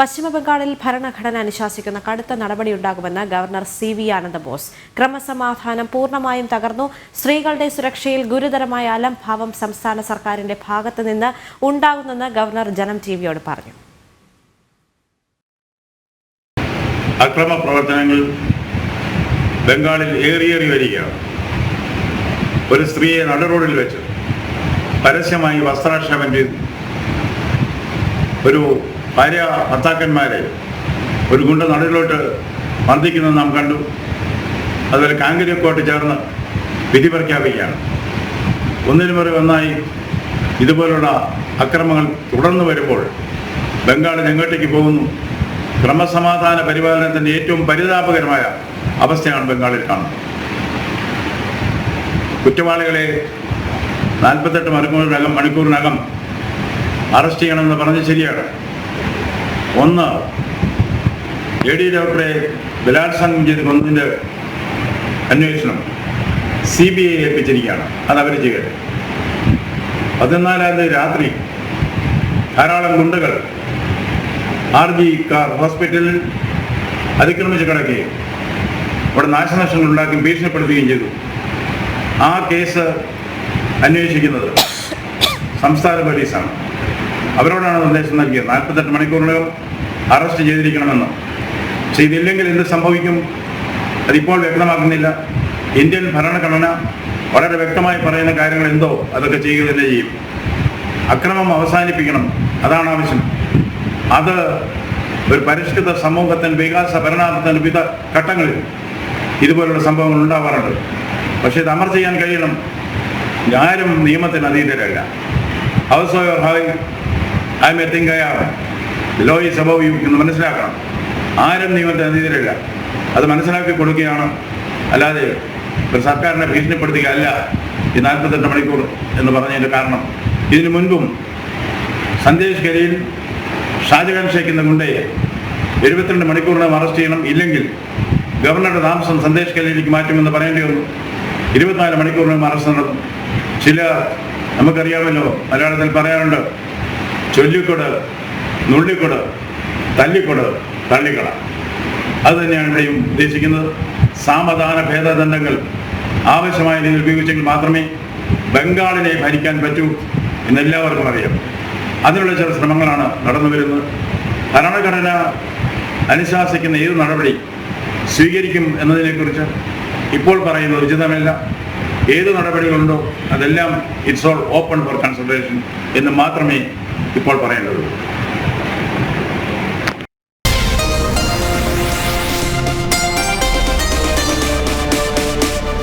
പശ്ചിമബംഗാളിൽ ഭരണഘടന അനുശാസിക്കുന്ന കടുത്ത നടപടിയുണ്ടാകുമെന്ന് ഗവർണർ സി വി ആനന്ദ ആനന്ദബോസ്. ക്രമസമാധാനം പൂർണമായും തകർന്നു. സ്ത്രീകളുടെ സുരക്ഷയിൽ ഗുരുതരമായ അലംഭാവം സംസ്ഥാന സർക്കാരിന്റെ ഭാഗത്ത് നിന്ന് ഉണ്ടാകുന്നെന്ന് ഗവർണർ ജനം ടിവിയോട് പറഞ്ഞു. അക്രമ പ്രവർത്തനങ്ങൾ ബംഗാളിൽ ഏറിയേറി വരികയാണ്. ഒരു സ്ത്രീയെ നടുറോഡിൽ വെച്ച് പരസ്യമായി വസ്ത്രാക്ഷേപം ചെയ്തു ഒരു ഭാര്യ ഭർത്താക്കന്മാരെ ഒരു ഗുണ്ട നടുവിലോട്ട് മർദ്ദിക്കുന്നത് നാം കണ്ടു. അതുപോലെ കാങ്കരിക്കോട്ട് ചേർന്ന് വിധി പ്രഖ്യാപിക്കുകയാണ്. ഒന്നിനു മുറി ഒന്നായി ഇതുപോലുള്ള അക്രമങ്ങൾ തുടർന്ന് വരുമ്പോൾ ബംഗാൾ ഞങ്ങോട്ടേക്ക് പോകുന്നു? ക്രമസമാധാന പരിപാലനത്തിന്റെ ഏറ്റവും പരിതാപകരമായ അവസ്ഥയാണ് ബംഗാളിൽ കാണുന്നത്. കുറ്റവാളികളെ നാൽപ്പത്തെട്ട് മണിക്കൂറിനകം മണിക്കൂറിനകം അറസ്റ്റ് ചെയ്യണമെന്ന് പറഞ്ഞ് ശരിയാണ്. ഒന്ന് ഡോക്ടറെ ബലാത്സംഗം ചെയ്ത് കൊന്നതിന്റെ അന്വേഷണം സി ബി ഐ ഏൽപ്പിച്ചിരിക്കുകയാണ്. അത് അവർ ചെയ്യട്ടെ. പതിനാലാം തീയതി രാത്രി ധാരാളം ഗുണ്ടകൾ ആർ ജി കാർ ഹോസ്പിറ്റലിൽ അതിക്രമിച്ച് കിടക്കുകയും അവിടെ നാശനഷ്ടങ്ങൾ ഉണ്ടാക്കുകയും ഭീഷണിപ്പെടുത്തുകയും ചെയ്തു. ആ കേസ് അന്വേഷിക്കുന്നത് സംസ്ഥാന പോലീസാണ്. അവരോടാണ് നിർദ്ദേശം നൽകിയത്. നാൽപ്പത്തെട്ട് മണിക്കൂറിനകം അറസ്റ്റ് ചെയ്തിരിക്കണമെന്ന്. ചെയ്തില്ലെങ്കിൽ എന്ത് സംഭവിക്കും? അതിപ്പോൾ വ്യക്തമാക്കുന്നില്ല. ഇന്ത്യൻ ഭരണഘടന വളരെ വ്യക്തമായി പറയുന്ന കാര്യങ്ങൾ എന്തോ അതൊക്കെ ചെയ്യുക തന്നെ ചെയ്യും. അക്രമം അവസാനിപ്പിക്കണം. അതാണ് ആവശ്യം. അത് ഒരു പരിഷ്കൃത സമൂഹത്തിന് വികാസ ഭരണാർത്ഥത്തിന് വിവിധ ഘട്ടങ്ങളിൽ ഇതുപോലുള്ള സംഭവങ്ങൾ ഉണ്ടാവാറുണ്ട്. പക്ഷേ ഇത് അമർ ചെയ്യാൻ കഴിയണം. ആരും നിയമത്തിന് അതീതരല്ല. House high I a think I R law is above you എന്ന് മനസ്സിലാക്കണം. ആരും നിയമത്തെ അതീതരല്ല അത് മനസ്സിലാക്കി കൊടുക്കുകയാണ്. അല്ലാതെ ഒരു സർക്കാരിനെ ഭീഷണിപ്പെടുത്തുകയല്ല ഈ നാൽപ്പത്തെട്ട് മണിക്കൂർ എന്ന് പറഞ്ഞതിന്റെ കാരണം. ഇതിനു മുൻപും സന്ദേശ് ഗരിയിൽ ഷാജഹാൻ ഷേഖ് എന്ന ഗുണ്ടയെ എഴുപത്തിരണ്ട് മണിക്കൂറിനകം അറസ്റ്റ് ചെയ്യണം. ഇല്ലെങ്കിൽ ഗവർണറുടെ താമസം സന്ദേശ് ഗലിയിലേക്ക് മാറ്റുമെന്ന് പറയേണ്ടി വന്നു. ഇരുപത്തിനാല് മണിക്കൂറിനകം അറസ്റ്റ് നടന്നു ചില നമുക്കറിയാമല്ലോ മലയാളത്തിൽ പറയാറുണ്ട് ചൊല്ലിക്കൊട് നുള്ളിക്കൊട് തല്ലിക്കൊട് തള്ളിക്കള. അത് തന്നെയാണ് ഇവിടെയും ഉദ്ദേശിക്കുന്നത്. സാമധാന ഭേദദണ്ഡങ്ങൾ ആവശ്യമായ രീതിയിൽ ഉപയോഗിച്ചെങ്കിൽ മാത്രമേ ബംഗാളിനെ ഭരിക്കാൻ പറ്റൂ എന്നെല്ലാവർക്കും അറിയാം. അതിനുള്ള ചില ശ്രമങ്ങളാണ് നടന്നു വരുന്നത്. ഭരണഘടന അനുശാസിക്കുന്ന ഏത് നടപടി സ്വീകരിക്കും എന്നതിനെക്കുറിച്ച് ഇപ്പോൾ പറയുന്നത് ഉചിതമല്ല. ഏത് നടപടികളുണ്ടോ അതെല്ലാം it's all open for consultation എന്ന് മാത്രമേ ഇപ്പോൾ പറയേണ്ടതുള്ളൂ